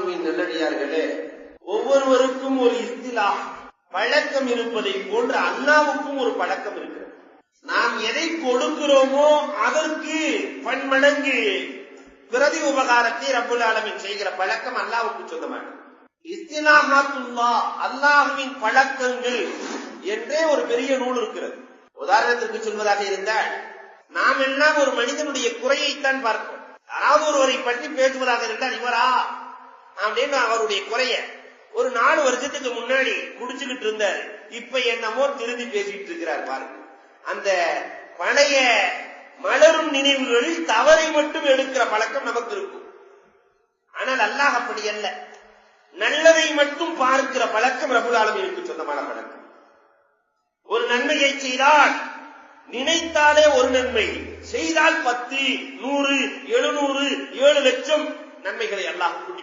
அல்லாஹுவின் நல்லடியார்களே ஒவ்வொருவருக்கும் ஒரு இஸ்திலா பழக்கம் இருப்பதை போன்று அல்லாவுக்கும் ஒரு பழக்கம் இருக்கிறது. நாம் எதை கொடுக்கிறோமோ அதற்கு பன்மடங்கு பிரதி உபகாரத்தை ரப்புல் ஆலமின் செய்கிற பழக்கம் அல்லாவுக்கு சொந்தமானது. இஸ்திலாஹாத்துல்லா அல்லாஹுவின் பழக்கங்கள் என்றே ஒரு பெரிய நூல் இருக்கிறது. உதாரணத்திற்கு சொல்வதாக இருந்தால் நாம் எல்லாம் ஒரு மனிதனுடைய குறையைத்தான் பார்க்கிறோம். யாராவது ஒருவரை பற்றி பேசுவதாக இருந்தால் இவரா அப்படின்னு அவருடைய குறைய ஒரு நாலு வருஷத்துக்கு முன்னாடி முடிச்சுக்கிட்டு இருந்தார். இப்ப என்னமோ திருந்தி பேசிட்டு இருக்கிறார் பாருங்க. அந்த பழைய மலரும் நினைவுகளில் தவறை மட்டும் எடுக்கிற பழக்கம் நமக்கு இருக்கும். ஆனால் அல்லாஹ் அப்படி அல்ல. நல்லதை மட்டும் பார்க்கிற பழக்கம் ரபுல் இருக்கு சொந்தமான பழக்கம். ஒரு நன்மையை செய்தால் நினைத்தாலே ஒரு நன்மை. செய்தால் பத்து நூறு எழுநூறு ஏழு லட்சம் நன்மைகளை அல்லாஹ் கூட்டி